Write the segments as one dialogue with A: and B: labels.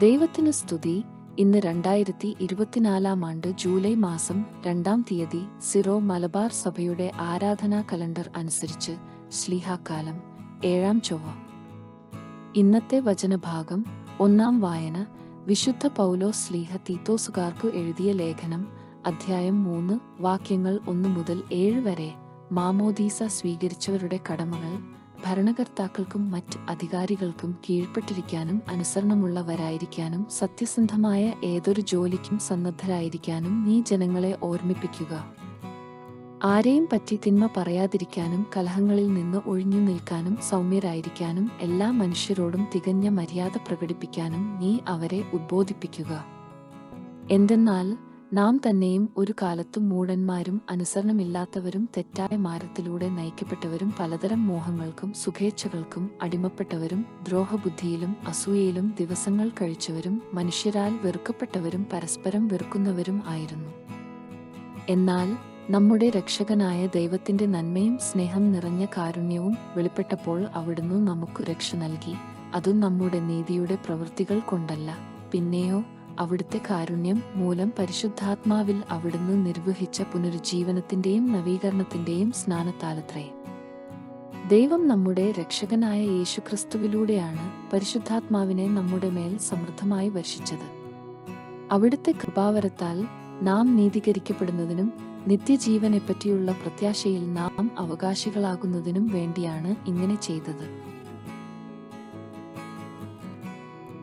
A: ദൈവത്തിന് സ്തുതി. ഇന്ന് രണ്ടായിരത്തി ഇരുപത്തിനാലാം ആണ്ട് ജൂലൈ മാസം രണ്ടാം തീയതി സിറോ മലബാർ സഭയുടെ ആരാധനാ കലണ്ടർ അനുസരിച്ച് ശ്ലീഹാക്കാലം ഏഴാം ചൊവ്വ. ഇന്നത്തെ വചനഭാഗം ഒന്നാം വായന. വിശുദ്ധ പൗലോ സ്ലീഹ തീത്തോസുകാർക്കു എഴുതിയ ലേഖനം. അധ്യായം മൂന്ന്. വാക്യങ്ങൾ ഒന്ന് മുതൽ ഏഴ് വരെ. മാമോദീസ സ്വീകരിച്ചവരുടെ കടമകൾ. ഭരണകർത്താക്കൾക്കും മറ്റ് അധികാരികൾക്കും കീഴ്പ്പെട്ടിരിക്കാനും അനുസരണമുള്ളവരായിരിക്കാനും സത്യസന്ധമായ ഏതൊരു ജോലിക്കും സന്നദ്ധരായിരിക്കാനും നീ ജനങ്ങളെ ഓർമ്മിപ്പിക്കുക. ആരെയും പറ്റി തിന്മ പറയാതിരിക്കാനും കലഹങ്ങളിൽ നിന്ന് ഒഴിഞ്ഞു നിൽക്കാനും സൗമ്യരായിരിക്കാനും എല്ലാ മനുഷ്യരോടും തികഞ്ഞ മര്യാദ പ്രകടിപ്പിക്കാനും നീ അവരെ ഉദ്ബോധിപ്പിക്കുക. എന്തെന്നാൽ നാം തന്നെയും ഒരു കാലത്തും മൂടന്മാരും അനുസരണമില്ലാത്തവരും തെറ്റായ മാരത്തിലൂടെ നയിക്കപ്പെട്ടവരും പലതരം മോഹങ്ങൾക്കും സുഖേച്ഛകൾക്കും അടിമപ്പെട്ടവരും ദ്രോഹബുദ്ധിയിലും അസൂയയിലും ദിവസങ്ങൾ കഴിച്ചവരും മനുഷ്യരാൽ വെറുക്കപ്പെട്ടവരും പരസ്പരം വെറുക്കുന്നവരും ആയിരുന്നു. എന്നാൽ നമ്മുടെ രക്ഷകനായ ദൈവത്തിന്റെ നന്മയും സ്നേഹം നിറഞ്ഞ കാരുണ്യവും വെളിപ്പെട്ടപ്പോൾ അവിടുന്ന് നമുക്ക് രക്ഷ നൽകി. അതും നമ്മുടെ നീതിയുടെ പ്രവൃത്തികൾ കൊണ്ടല്ല. പിന്നെയോ അവിടുത്തെ കാരുണ്യം മൂലം പരിശുദ്ധാത്മാവിൽ അവിടുന്ന് നിർവഹിച്ച പുനരുജ്ജീവനത്തിന്റെയും നവീകരണത്തിന്റെയും സ്നാനത്താലത്രേ. ദൈവം നമ്മുടെ രക്ഷകനായ യേശുക്രിസ്തുവിലൂടെയാണ് പരിശുദ്ധാത്മാവിനെ നമ്മുടെ മേൽ സമൃദ്ധമായി വർഷിച്ചത്. അവിടുത്തെ കൃപാവരത്താൽ നാം നീതീകരിക്കപ്പെടുന്നതിനും നിത്യജീവനെപ്പറ്റിയുള്ള പ്രത്യാശയിൽ നാം അവകാശികളാകുന്നതിനും വേണ്ടിയാണ് ഇങ്ങനെ ചെയ്തത്.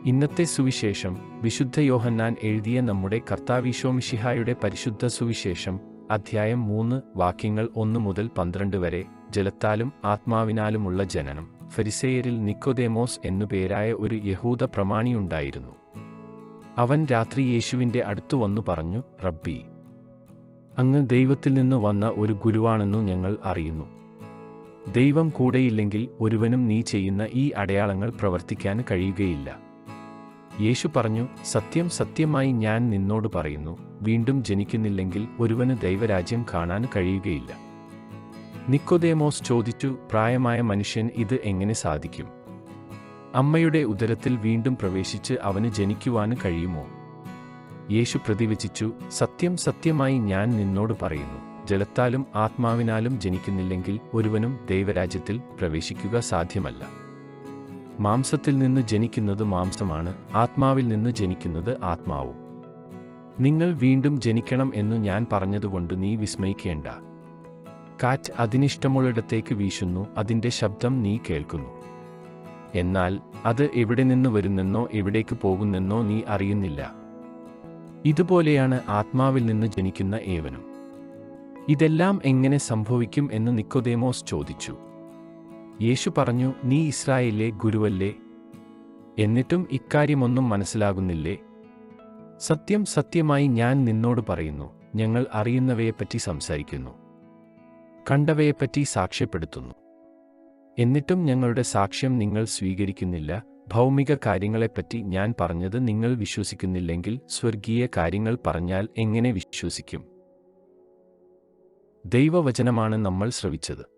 B: ഇന്നത്തെ സുവിശേഷം വിശുദ്ധ യോഹന്നാൻ എഴുതിയ നമ്മുടെ കർത്താവിശോമിഷിഹായുടെ പരിശുദ്ധ സുവിശേഷം അധ്യായം മൂന്ന് വാക്യങ്ങൾ ഒന്ന് മുതൽ പന്ത്രണ്ട് വരെ ജലത്താലും ആത്മാവിനാലുമുള്ള ജനനം. ഫരിസേയരിൽ നിക്കോദേമോസ് എന്നുപേരായ ഒരു യഹൂദ പ്രമാണിയുണ്ടായിരുന്നു അവൻ രാത്രി യേശുവിന്റെ അടുത്തു വന്നു പറഞ്ഞു റബ്ബി അങ്ങ് ദൈവത്തിൽ നിന്ന് വന്ന ഒരു ഗുരുവാണെന്നു ഞങ്ങൾ അറിയുന്നു. ദൈവം കൂടെയില്ലെങ്കിൽ ഒരുവനും നീ ചെയ്യുന്ന ഈ അടയാളങ്ങൾ പ്രവർത്തിക്കാൻ കഴിയുകയില്ല. യേശു പറഞ്ഞു സത്യം സത്യമായി ഞാൻ നിന്നോട് പറയുന്നു വീണ്ടും ജനിക്കുന്നില്ലെങ്കിൽ ഒരുവന് ദൈവരാജ്യം കാണാൻ കഴിയുകയില്ല. നിക്കോദേമോസ് ചോദിച്ചു പ്രായമായ മനുഷ്യൻ ഇത് എങ്ങനെ സാധിക്കും? അമ്മയുടെ ഉദരത്തിൽ വീണ്ടും പ്രവേശിച്ച് അവന് ജനിക്കുവാന് കഴിയുമോ? യേശു പ്രതിവചിച്ചു സത്യം സത്യമായി ഞാൻ നിന്നോട് പറയുന്നു ജലത്താലും ആത്മാവിനാലും ജനിക്കുന്നില്ലെങ്കിൽ ഒരുവനും ദൈവരാജ്യത്തിൽ പ്രവേശിക്കുക സാധ്യമല്ല. മാംസത്തിൽ നിന്ന് ജനിക്കുന്നത് മാംസമാണ് ആത്മാവിൽ നിന്ന് ജനിക്കുന്നത് ആത്മാവും. നിങ്ങൾ വീണ്ടും ജനിക്കണം എന്നു ഞാൻ പറഞ്ഞതുകൊണ്ട് നീ വിസ്മയിക്കേണ്ട. കാറ്റ് അതിനിഷ്ടമുള്ളിടത്തേക്ക് വീശുന്നു അതിന്റെ ശബ്ദം നീ കേൾക്കുന്നു. എന്നാൽ അത് എവിടെ നിന്ന് വരുന്നെന്നോ എവിടേക്ക് പോകുന്നെന്നോ നീ അറിയുന്നില്ല. ഇതുപോലെയാണ് ആത്മാവിൽ നിന്ന് ജനിക്കുന്ന ഏവനും. ഇതെല്ലാം എങ്ങനെ സംഭവിക്കും എന്ന് നിക്കോദേമോസ് ചോദിച്ചു. യേശു പറഞ്ഞു നീ ഇസ്രായേലിലെ ഗുരുവല്ലേ? എന്നിട്ടും ഇക്കാര്യമൊന്നും മനസ്സിലാകുന്നില്ലേ? സത്യം സത്യമായി ഞാൻ നിന്നോട് പറയുന്നു ഞങ്ങൾ അറിയുന്നവയെപ്പറ്റി സംസാരിക്കുന്നു കണ്ടവയെപ്പറ്റി സാക്ഷ്യപ്പെടുത്തുന്നു. എന്നിട്ടും ഞങ്ങളുടെ സാക്ഷ്യം നിങ്ങൾ സ്വീകരിക്കുന്നില്ല ഭൗമിക കാര്യങ്ങളെപ്പറ്റി ഞാൻ പറഞ്ഞത് നിങ്ങൾ വിശ്വസിക്കുന്നില്ലെങ്കിൽ സ്വർഗീയ കാര്യങ്ങൾ പറഞ്ഞാൽ എങ്ങനെ വിശ്വസിക്കും? ദൈവവചനമാണ് നമ്മൾ ശ്രവിച്ചത്.